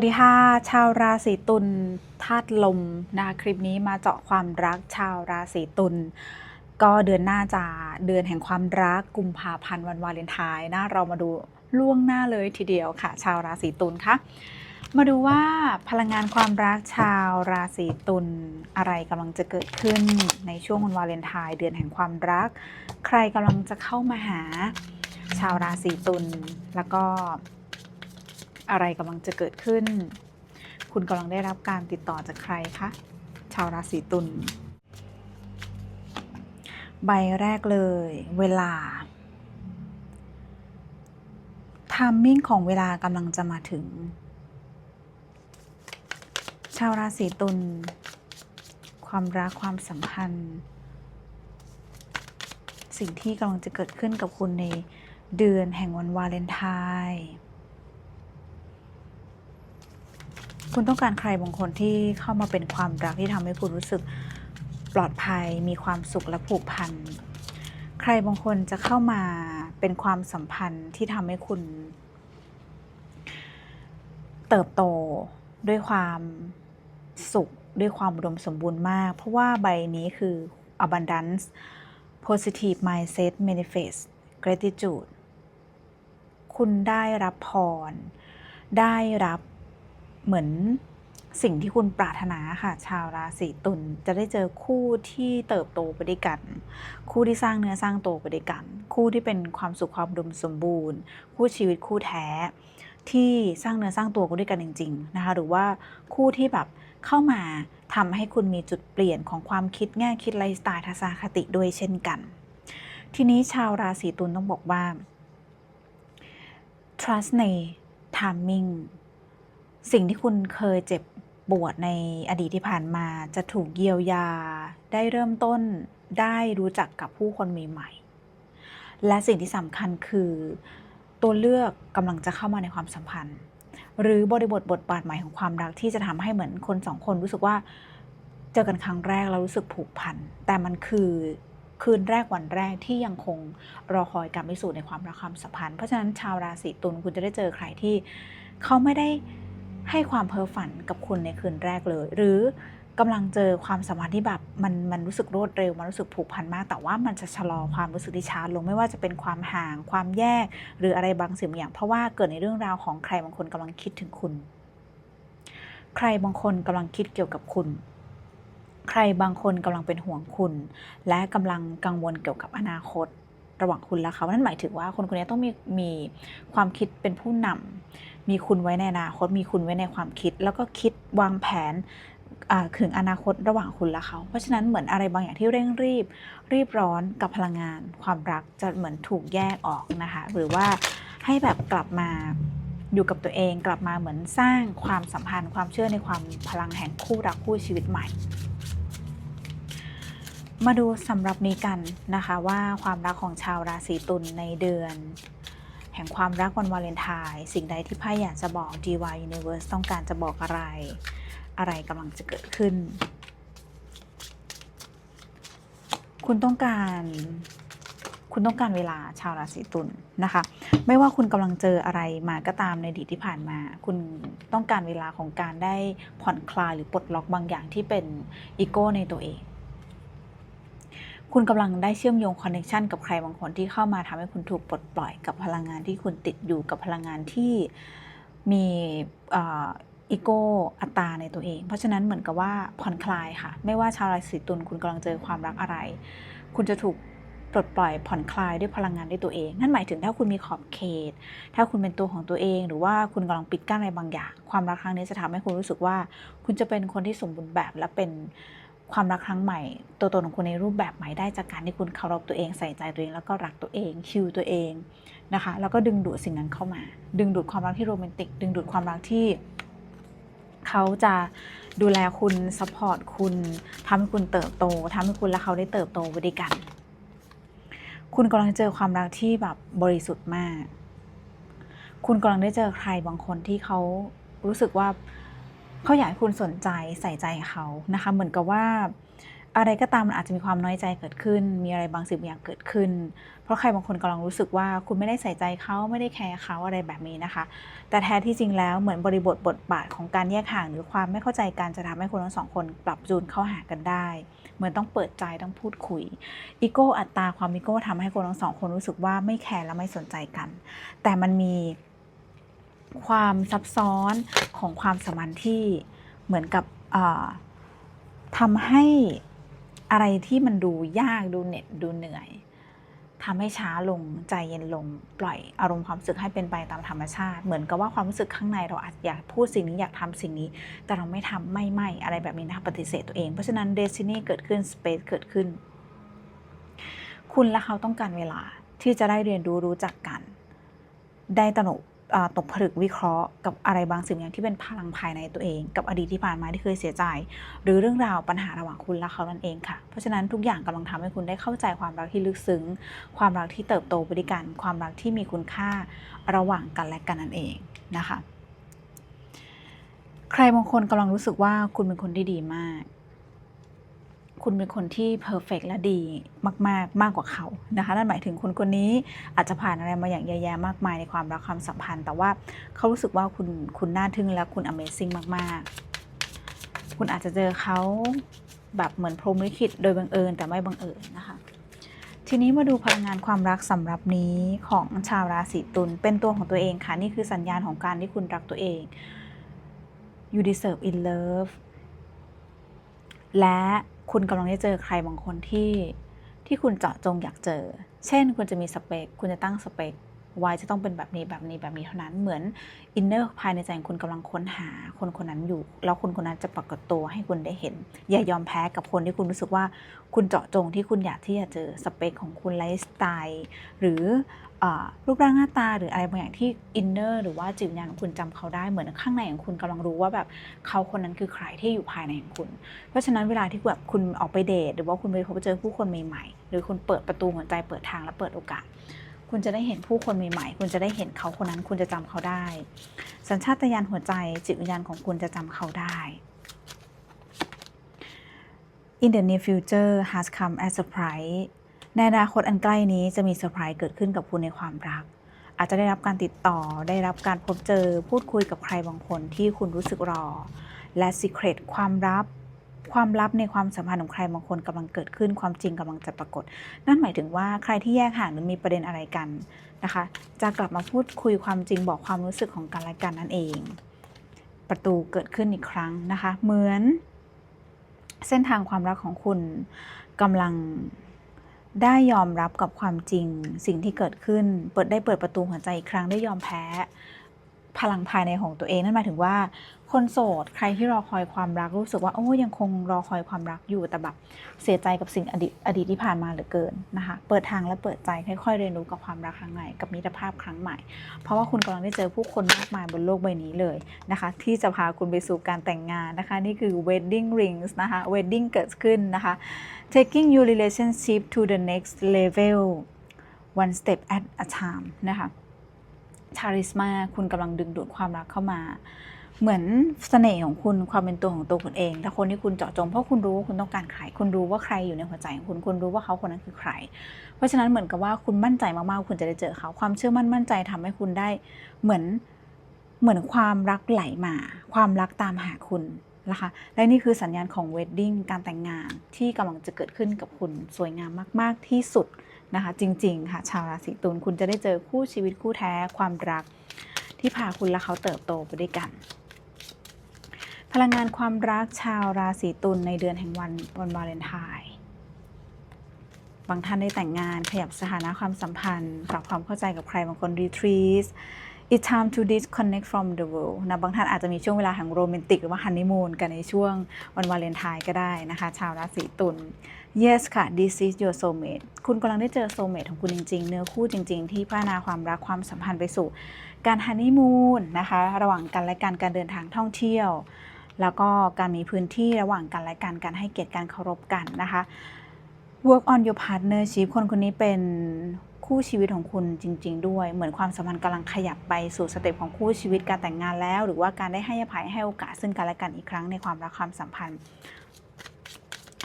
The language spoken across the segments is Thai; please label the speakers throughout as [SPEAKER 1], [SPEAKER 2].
[SPEAKER 1] วัสดีค่ะ ชาวราศีตุลธาตุลมนะคะคลิปนี้มาเจาะความรักชาวราศีตุลก็เดือนหน้าจะเดือนแห่งความรักกุมภาพันธ์วันวาเลนไทน์นะเรามาดูล่วงหน้าเลยทีเดียวค่ะ ชาวราศีตุลคะมาดูว่าพลังงานความรักชาวราศีตุลอะไรกำลังจะเกิดขึ้นในช่วงวันวาเลนไทน์เดือนแห่งความรัก ใครกำลังจะเข้ามาหาชาวราศีตุลแล้วก็ อะไรกำลังจะเกิดขึ้น คุณกำลังได้รับการติดต่อจากใครคะ ชาวราศีตุล ใบแรกเลย เวลาทามมิ่งของเวลากำลังจะมาถึง ชาวราศีตุล ความรักความสัมพันธ์ สิ่งที่กำลังจะเกิดขึ้นกับคุณในเดือนแห่งวันวาเลนไทน์ คุณต้องการใครบางคนที่เข้ามาเป็นความรักที่ทำให้คุณรู้สึกปลอดภัย มีความสุขและผูกพัน ใครบางคนจะเข้ามาเป็นความสัมพันธ์ที่ทำให้คุณ เติบโตด้วยความสุขด้วยความอุดมสมบูรณ์มาก เพราะว่าใบนี้คือ abundance positive mindset manifest gratitude คุณได้รับพร ได้รับ เหมือนสิ่งที่คุณปรารถนาค่ะ ชาวราศีตุลจะได้เจอคู่ที่เติบโตไปด้วยกัน คู่ที่สร้างเนื้อสร้างตัวไปด้วยกัน คู่ที่เป็นความสุขความดมสมบูรณ์ คู่ชีวิตคู่แท้ ที่สร้างเนื้อสร้างตัวกันด้วยกันจริง ๆ นะคะ หรือว่าคู่ที่แบบเข้ามาทำให้คุณมีจุดเปลี่ยนของความคิดแง่คิดไลฟ์สไตล์ทัศนคติด้วยเช่นกัน ทีนี้ชาวราศีตุลต้องบอกว่า trust ใน timing สิ่งที่คุณเคยเจ็บปวดในอดีตที่ผ่านมา จะถูกเยียวยา ได้เริ่มต้นได้รู้จักกับผู้คนใหม่ๆ และสิ่งที่สำคัญคือ ตัวเลือกกำลังจะเข้ามาในความสัมพันธ์ หรือบริบทบทบาทใหม่ของความรักที่จะทำให้เหมือนคนสองคนรู้สึกว่าเจอกันครั้งแรกแล้วรู้สึกผูกพัน แต่มันคือคืนแรกวันแรกที่ยังคงรอคอยการพิสูจน์ในความรักความสัมพันธ์ เพราะฉะนั้นชาวราศีตุลคุณจะได้เจอใครที่เขาไม่ได้ ให้ความเพ้อฝันกับคุณในคืนแรกเลย หรือกำลังเจอความสัมพันธ์ที่แบบมันมันรู้สึกรวดเร็ว มันรู้สึกผูกพันมาก แต่ว่ามันจะชะลอความรู้สึกที่ช้าลงไม่ว่าจะเป็นความห่าง ความแยก หรืออะไรบางสิ่งบางอย่าง เพราะว่าเกิดในเรื่องราวของใครบางคนกำลังคิดถึงคุณ ใครบางคนกำลังคิดเกี่ยวกับคุณ ใครบางคนกำลังเป็นห่วงคุณ และกำลังกังวลเกี่ยวกับอนาคต ระหว่างคุณและเขานั่นหมายถึงว่าคนคนนี้ต้องมีมีความคิดเป็นผู้นำมีคุณไว้ในอนาคต มีคุณไว้ในความคิด แล้วก็คิดวางแผนถึงอนาคตระหว่างคุณและเขา เพราะฉะนั้นเหมือนอะไรบางอย่างที่เร่งรีบ รีบร้อนกับพลังงาน ความรักจะเหมือนถูกแยกออกนะคะ หรือว่าให้แบบกลับมาอยู่กับตัวเองกลับมาเหมือนสร้างความสัมพันธ์ ความเชื่อในความพลังแห่งคู่รักคู่ชีวิตใหม่ มาดูสำหรับนี้กันนะคะว่าความรักของชาวราศีตุลในเดือน แห่งความรักวันวาเลนไทน์สิ่งใดที่ไพ่อยากจะบอก DY Universe ต้องการจะบอกอะไร อะไรกำลังจะเกิดขึ้น คุณต้องการ คุณต้องการเวลาชาวราศีตุลนะคะ ไม่ว่าคุณกำลังเจออะไรมาก็ตามในอดีตที่ผ่านมา คุณต้องการเวลาของการได้ผ่อนคลายหรือปลดล็อกบางอย่างที่เป็นอีโก้ในตัวเอง คุณกำลังได้เชื่อมโยงคอนเน t ชันกับใครบางคนที่เข้ามาทำให้คุณถูกปลดปล่อยกับพลังงานที่คุณติดอยู่กับพลังงานที่มีอีโก้อัตราในตัวเอง เพราะฉะนั้นเหมือนกับว่าผ่อนคลายค่ะ ไม่ว่าชาวราศีตุลคุณกำลังเจอความรักอะไร คุณจะถูกปลดปล่อยผ่อนคลายด้วยพลังงานด้วยตัวเอง นั่นหมายถึงถ้าคุณมีขอบเขต ถ้าคุณเป็นตัวของตัวเอง หรือว่าคุณกำลังปิดกั้นอะไรบางอย่าง ความรักครั้งนี้จะทำให้คุณรู้สึกว่า คุณจะเป็นคนที่สมบูรณ์แบบและเป็น ความรักครั้งใหม่ ตัวตนของคุณในรูปแบบใหม่ได้จากการที่คุณเคารพตัวเองใส่ใจตัวเอง แล้วก็รักตัวเองคิวตัวเองนะคะแล้วก็ดึงดูดสิ่งนั้นเข้ามา ดึงดูดความรักที่โรแมนติก ดึงดูดความรักที่เขาจะดูแลคุณซัพพอร์ตคุณทำให้คุณเติบโตทำให้คุณและเขาได้เติบโตไปด้วยกัน คุณกำลังเจอความรักที่แบบบริสุทธิ์มาก คุณกำลังได้เจอใครบางคนที่เขารู้สึกว่า เขาอยากให้คุณสนใจใส่ใจเขานะคะ เหมือนกับว่า อะไรก็ตามมันอาจจะมีความน้อยใจเกิดขึ้น มีอะไรบางสิ่งบางอย่างเกิดขึ้น เพราะใครบางคนกำลังรู้สึกว่าคุณไม่ได้ใส่ใจเขาไม่ได้แคร์เขาอะไรแบบนี้นะคะ แต่แท้ที่จริงแล้วเหมือนบริบทบทบาทของการแยกห่างหรือความไม่เข้าใจกันจะทำให้คนทั้งสองคนปรับจูนเข้าหากันได้ เหมือนต้องเปิดใจต้องพูดคุยอีโก้อัตตาความอีโก้ทำให้คนทั้งสองคนรู้สึกว่าไม่แคร์และไม่สนใจกัน แต่มันมี ความซับซ้อนของความสัมพันธ์ที่เหมือนกับทำให้อะไรที่มันดูยากดูเหน็ดดูเหนื่อยทำให้ช้าลงใจเย็นลงปล่อยอารมณ์ความรู้สึกให้เป็นไปตามธรรมชาติ เหมือนกับว่าความรู้สึกข้างในเราอาจอยากพูดสิ่งนี้อยากทำสิ่งนี้ แต่เราไม่ทำไม่ไม่อะไรแบบนี้นะปฏิเสธตัวเอง เพราะฉะนั้นเดซินี่เกิดขึ้นสเปซเกิดขึ้น คุณและเขาต้องการเวลาที่จะได้เรียนรู้รู้จักกัน ได้ตระหนก ตกผลึกวิเคราะห์กับอะไรบางสิ่งอย่างที่เป็นพลังภายในตัวเอง กับอดีตที่ผ่านมาที่เคยเสียใจ หรือเรื่องราวปัญหาระหว่างคุณและเขานั่นเองค่ะ เพราะฉะนั้นทุกอย่างกำลังทำให้คุณได้เข้าใจความรักที่ลึกซึ้ง ความรักที่เติบโตไปด้วยกัน ความรักที่มีคุณค่าระหว่างกันและกันนั่นเองนะคะ ใครบางคนกำลังรู้สึกว่าคุณเป็นคนที่ดีมาก คุณเป็นคนที่เพอร์เฟกและดีมาก ๆ มากกว่าเขานะคะนั่นหมายถึงคนคนนี้อาจจะผ่านอะไรมาอย่างแย่ๆมากมายในความรักความสัมพันธ์ แต่ว่าเขารู้สึกว่าคุณคุณน่าทึ่งและคุณ Amazing มาก ๆ คุณอาจจะเจอเขาแบบเหมือนพรหมลิขิตโดยบังเอิญแต่ไม่บังเอิญนะคะทีนี้มาดูพลังงานความรักสำหรับนี้ของชาวราศีตุลเป็นตัวของตัวเองค่ะ นี่คือสัญญาณของการที่คุณรักตัวเอง you deserve in love และ คุณกำลังได้เจอใครบางคนที่ที่คุณเจาะจงอยากเจอ เช่น คุณจะมีสเปค คุณจะตั้งสเปคไว้จะต้องเป็นแบบนี้แบบนี้แบบนี้เท่านั้น เหมือนอินเนอร์ภายในใจของคุณกำลังค้นหาคนคนนั้นอยู่ แล้วคนคนนั้นจะปรากฏตัวให้คุณได้เห็น อย่ายอมแพ้กับคนที่คุณรู้สึกว่าคุณเจาะจงที่คุณอยากที่จะเจอสเปคของคุณไลฟ์สไตล์หรือ รูปร่างหน้าตาหรืออะไรบางอย่างที่อินเนอร์หรือว่าจิตวิญญาณของคุณจำเขาได้เหมือนข้างในของคุณกำลังรู้ว่าแบบเขาคนนั้นคือใครที่อยู่ภายในของคุณ เพราะฉะนั้นเวลาที่แบบคุณออกไปเดทหรือว่าคุณไปพบเจอผู้คนใหม่ๆ หรือคุณเปิดประตูหัวใจเปิดทางและเปิดโอกาส คุณจะได้เห็นผู้คนใหม่ๆ คุณจะได้เห็นเขาคนนั้นคุณจะจำเขาได้ สัญชาตญาณหัวใจจิตวิญญาณของคุณจะจำเขาได้ In the near future has come as a surprise ในอนาคตอันใกล้นี้จะมีเซอร์ไพรส์เกิดขึ้นกับคุณในความรัก อาจจะได้รับการติดต่อได้รับการพบเจอพูดคุยกับใครบางคนที่คุณรู้สึกรอ และ Secret ความลับความลับในความสัมพันธ์ของใครบางคนกำลังเกิดขึ้นความจริงกำลังจะปรากฏ นั่นหมายถึงว่าใครที่แยกห่างหรือมีประเด็นอะไรกันนะคะ จะกลับมาพูดคุยความจริงบอกความรู้สึกของกันและกันนั่นเอง ประตูเกิดขึ้นอีกครั้งนะคะ เหมือน เส้นทางความรักของคุณกำลัง ได้ยอมรับกับความจริงสิ่งที่เกิดขึ้น เปิดได้เปิดประตูหัวใจอีกครั้งได้ยอมแพ้ พลังภายในของตัวเองนั่นหมายถึงว่า คนโสดใครที่รอคอยความรักรู้สึกว่าโอ้ยังคงรอคอยความรักอยู่แต่แบบเสียใจกับสิ่งอดีตอดีตที่ผ่านมาเหลือเกินนะคะเปิดทางและเปิดใจค่อยๆเรียนรู้กับความรักครั้งใหม่กับมิตรภาพครั้งใหม่ เพราะว่าคุณกำลังได้เจอผู้คนมากมายบนโลกใบนี้เลยนะคะที่จะพาคุณไปสู่การแต่งงานนะคะนี่คือ wedding rings นะคะ wedding เกิดขึ้นนะคะ taking your relationship to the next level one step at a time นะคะ ชาริสมาคุณกำลังดึงดูดความรักเข้ามา เหมือนเสน่ห์ของคุณความเป็นตัวของตัวคุณเองและคนที่คุณเจาะจงเพราะคุณรู้ว่าคุณต้องการใครคุณรู้ว่าใครอยู่ในหัวใจของคุณคุณรู้ว่าเขาคนนั้นคือใคร เพราะฉะนั้นเหมือนกับว่าคุณมั่นใจมากๆคุณจะได้เจอเขาความเชื่อมั่นมั่นใจทำให้คุณได้เหมือนเหมือนความรักไหลมา ความรักตามหาคุณนะคะและนี่คือสัญญาณของเวดดิ้งการแต่งงานที่กำลังจะเกิดขึ้นกับคุณสวยงามมาก ๆ ที่สุด นะคะจริงๆค่ะชาวราศีตุลคุณจะได้เจอคู่ชีวิตคู่แท้ความรัก ที่พาคุณและเขาเติบโตไปด้วยกัน พลังงานความรักชาวราศีตุลในเดือนแห่งวันวันวาเลนไทน์บางท่านได้แต่งงานขยับสถานะความสัมพันธ์ปรับความเข้าใจกับใครบางคน retreat it's time to disconnect from the world นะบางท่านอาจจะมีช่วงเวลาแห่งโรแมนติก หรือว่าฮันนีมูนกันในช่วงวันวาเลนไทน์ก็ได้นะคะ ชาวราศีตุล yes ค่ะ this is your soulmate คุณกำลังได้เจอ soulmate ของคุณจริง ๆ เนื้อคู่จริง ๆ ที่พัฒนาความรักความสัมพันธ์ไปสู่ การฮันนีมูนนะคะ ระหว่างกันและกันการเดินทางท่องเที่ยว แล้วก็การมีพื้นที่ระหว่างกันและกันการให้เกียรติการเคารพกันนะคะ work on your partnership คนคนนี้เป็นคู่ชีวิตของคุณจริง ๆ ด้วย เหมือนความสัมพันธ์กำลังขยับไปสู่สเต็ปของคู่ชีวิตการแต่งงานแล้ว หรือว่าการได้ให้อภัยให้โอกาสซึ่งกันและกันอีกครั้งในความรักความสัมพันธ์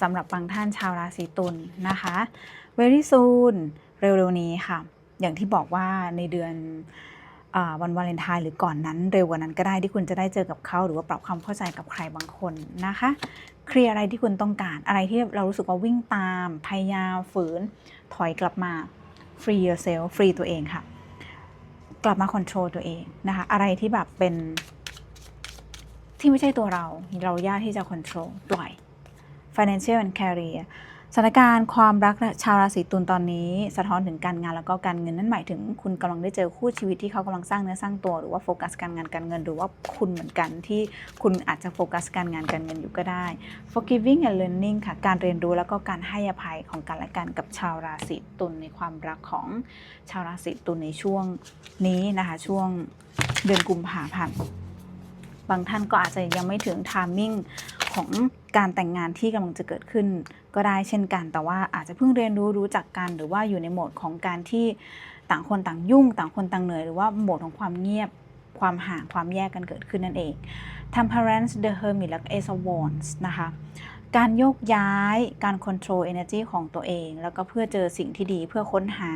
[SPEAKER 1] สำหรับบางท่านชาวราศีตุลนะคะ very soon เร็วๆนี้ค่ะ อย่างที่บอกว่าในเดือนอวันวาเลนไทน์หรือก่อนนั้นเร็วกว่านั้นก็ได้ที่คุณจะได้เจอกับเขาหรือว่าปรับความเข้าใจกับใครบางคนนะคะ เคลียร์อะไรที่คุณต้องการอะไรที่เรารู้สึกว่าวิ่งตาม พยายามฝืน ถอยกลับมา free yourself free ตัวเองค่ะ กลับมา control ตัวเองนะคะ อะไรที่แบบเป็นที่ไม่ใช่ตัวเรา เรายากที่จะ control ปล่อย financial and career สถานการณ์ความรักชาวราศีตุลตอนนี้สะท้อนถึงการงานแล้วก็การเงินนั่นหมายถึงคุณกำลังได้เจอคู่ชีวิตที่เขากำลังสร้างเนื้อสร้างตัวหรือว่าโฟกัสการงานการเงิน หรือว่าคุณเหมือนกันที่คุณอาจจะโฟกัสการงานการเงินอยู่ก็ได้ forgiving and learning ค่ะการเรียนรู้แล้วก็การให้อภัยของกันและกันกับชาวราศีตุลในความรักของชาวราศีตุลในช่วงนี้นะคะช่วงเดือนกุมภาพันธ์บางท่านก็อาจจะยังไม่ถึง timing ของการแต่งงานที่กำลังจะเกิดขึ้น ก็ได้เช่นกัน แต่ว่าอาจจะเพิ่งเรียนรู้รู้จักกันหรือว่าอยู่ในโหมดของการที่ต่างคนต่างยุ่ง ต่างคนต่างเหนื่อยหรือว่าโหมดของความเงียบความห่างความแยกกันเกิดขึ้นนั่นเอง Temperance the Hermit และ Ace of Wands นะคะ การโยกย้ายการ control energy ของตัวเอง แล้วก็เพื่อเจอสิ่งที่ดีเพื่อค้นหา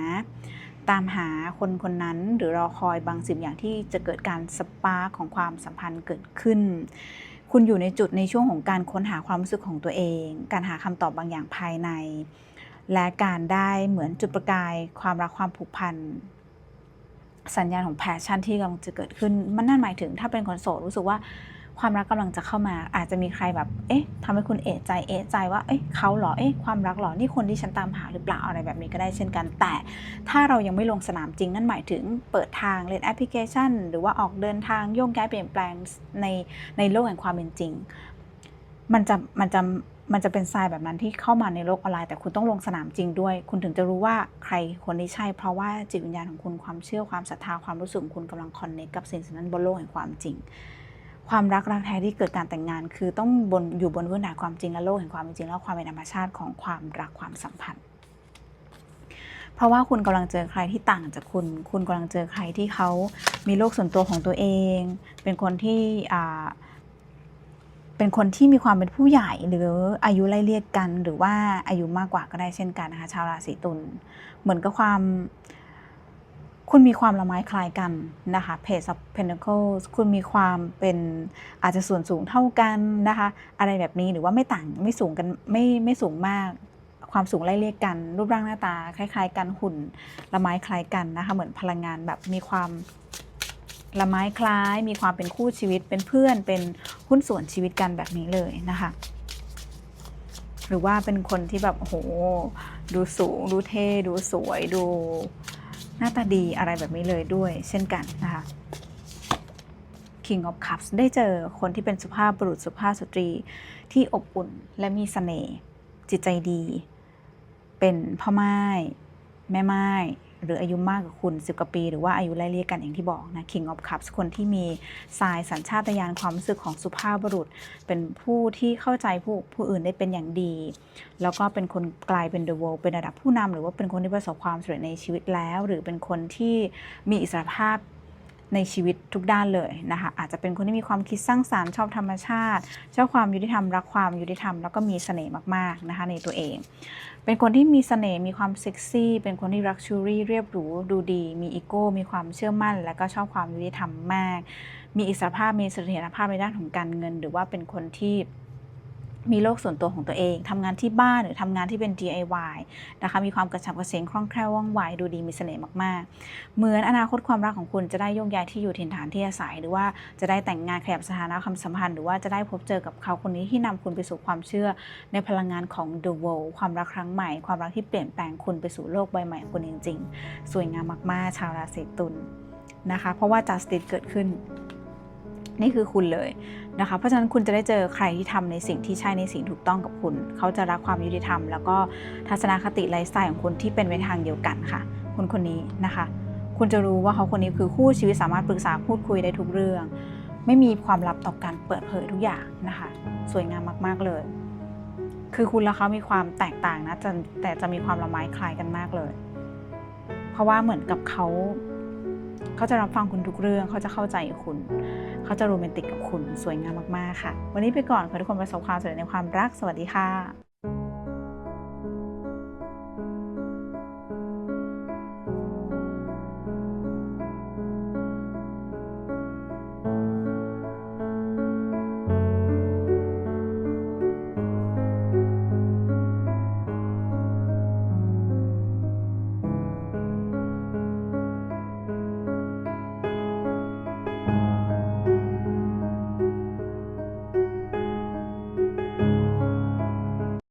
[SPEAKER 1] ตามหาคนคนนั้น หรือรอคอยบางสิ่งอย่างที่จะเกิดการสปาร์ของความสัมพันธ์เกิดขึ้น คุณอยู่ในจุดในช่วงของการค้นหาความรู้สึกของตัวเอง การหาคำตอบบางอย่างภายใน และการได้เหมือนจุดประกาย ความรักความผูกพันสัญญาณของแพชชั่นที่กำลังจะเกิดขึ้น มันนั่นหมายถึงถ้าเป็นคนโสดรู้สึกว่า ความรักกำลังจะเข้ามา อาจจะมีใครแบบ เอ๊ะทำให้คุณเอะใจ เอะใจว่า เอ๊ะเขาหรอ เอ๊ะ ความรักหรอ นี่คนที่ฉันตามหาหรือเปล่า อะไรแบบนี้ก็ได้เช่นกัน แต่ถ้าเรายังไม่ลงสนามจริง นั่นหมายถึงเปิดทางเล่นแอปพลิเคชัน หรือว่าออกเดินทางโยกย้ายเปลี่ยนแปลงในในโลกแห่งความเป็นจริง มันจะ มันจะมันจะเป็นทรายแบบนั้นที่เข้ามาในโลกออนไลน์แต่คุณต้องลงสนามจริงด้วย คุณถึงจะรู้ว่าใครคนนี้ใช่ เพราะว่าจิตวิญญาณของคุณความเชื่อความศรัทธาความรู้สึกของคุณกำลังคอนเนคกับสิ่งสิ่งนั้นบนโลกแห่งความจริง ความรักรักแท้ที่เกิดการแต่งงาน คือต้องบนอยู่บนพื้นฐานความจริงและโลกแห่งความเป็นจริงแล้วความเป็นธรรมชาติของความรักความสัมพันธ์ เพราะว่าคุณกำลังเจอใครที่ต่างจากคุณ คุณกำลังเจอใครที่เขามีโลกส่วนตัวของตัวเอง เป็นคนที่เป็นคนที่มีความเป็นผู้ใหญ่หรืออายุไล่เรียกกัน หรือว่าอายุมากกว่าก็ได้เช่นกันนะคะชาวราศีตุลเหมือนกับความ คุณมีความละไม้คล้ายกันนะคะ Page of Pentacles คุณมีความเป็นอาจจะส่วนสูงเท่ากันนะคะ อะไรแบบนี้หรือว่าไม่ต่างไม่สูงกันไม่ไม่สูงมาก ความสูงไล่เรียกกัน รูปร่างหน้าตา คล้าย ๆ กันหุ่นละไม้คล้ายกันนะคะเหมือนพลังงานแบบมีความละไม้คล้าย มีความเป็นคู่ชีวิตเป็นเพื่อนเป็นหุ้นส่วนชีวิตกันแบบนี้เลยนะคะหรือว่าเป็นคนที่แบบโหดูสูง ดูเท่ ดูสวยดู หน้าตาดีอะไรแบบนี้เลยด้วยเช่นกันนะคะ King of Cups ได้เจอคนที่เป็นสุภาพบุรุษสุภาพสตรีที่อบอุ่นและมีเสน่ห์จิตใจดี เป็นพ่อไม้แม่ไม้ หรืออายุมากกว่าคุณสิบกว่าปี หรือว่าอายุไล่เรียกกันอย่างที่บอกนะ King of Cups คนที่มีสายสัญชาตญาณความรู้สึกของสุภาพบุรุษ เป็นผู้ที่เข้าใจผู้ผู้อื่นได้เป็นอย่างดี แล้วก็เป็นคนกลายเป็น the world เป็นระดับผู้นำหรือว่าเป็นคนที่ประสบความสำเร็จในชีวิตแล้ว หรือเป็นคนที่มีอิสรภาพ ในชีวิตทุกด้านเลยนะคะ อาจจะเป็นคนที่มีความคิดสร้างสารรค์ชอบธรรมชาติ ชอบความยุติธรรมรักความยุติธรรมแล้วก็มีเสน่ห์มากๆนะคะในตัวเอง เป็นคนที่มีเสน่ห์มีความเซ็กซี่ เป็นคนที่รักชูรี่เรียบหรูดูดี มีอีโก้ มีความเชื่อมั่น และก็ชอบความยุติธรรมมาก มีอิสรภาพมีเสถียรภาพในด้านของการเงิน หรือว่าเป็นคนที่ มีโลกส่วนตัวของตัวเองทำงานที่บ้านหรือทำงานที่เป็น DIY นะคะ มีความกระฉับกระเฉงคล่องแคล่วว่องไว ดูดีมีเสน่ห์มากๆ เหมือนอนาคตความรักของคุณจะได้โยกย้ายที่อยู่ถิ่นฐานที่อาศัย หรือว่าจะได้แต่งงานขยับสถานะความสัมพันธ์ หรือว่าจะได้พบเจอกับเขาคนนี้ที่นำคุณไปสู่ความเชื่อในพลังงานของ The World ความรักครั้งใหม่ ความรักที่เปลี่ยนแปลงคุณไปสู่โลกใบใหม่ของคุณจริง ๆ สวยงามมากๆ ชาวราศีตุลนะคะ เพราะว่า justice เกิดขึ้น นี่คือคุณเลยนะคะ เพราะฉะนั้นคุณจะได้เจอใครที่ทำในสิ่งที่ใช่ในสิ่งถูกต้องกับคุณ เขาจะรักความยุติธรรม แล้วก็ทัศนคติไลฟ์สไตล์ของคุณที่เป็นไปทางเดียวกันค่ะ คนคนนี้นะคะ คุณจะรู้ว่าเขาคนนี้คือคู่ชีวิตสามารถปรึกษาพูดคุยได้ทุกเรื่อง ไม่มีความลับต่อการเปิดเผยทุกอย่างนะคะ สวยงามมาก ๆ เลย คือคุณและเขามีความแตกต่างนะจะแต่จะมีความละไม้คล้ายกันมากเลย เพราะว่าเหมือนกับเขา เขาจะรับฟังคุณทุกเรื่อง เขาจะเข้าใจคุณ เขาจะโรแมนติกกับคุณ สวยงามมาก ๆ ค่ะ วันนี้ไปก่อนขอทุกคนประสบความสำเร็จในความรัก สวัสดีค่ะ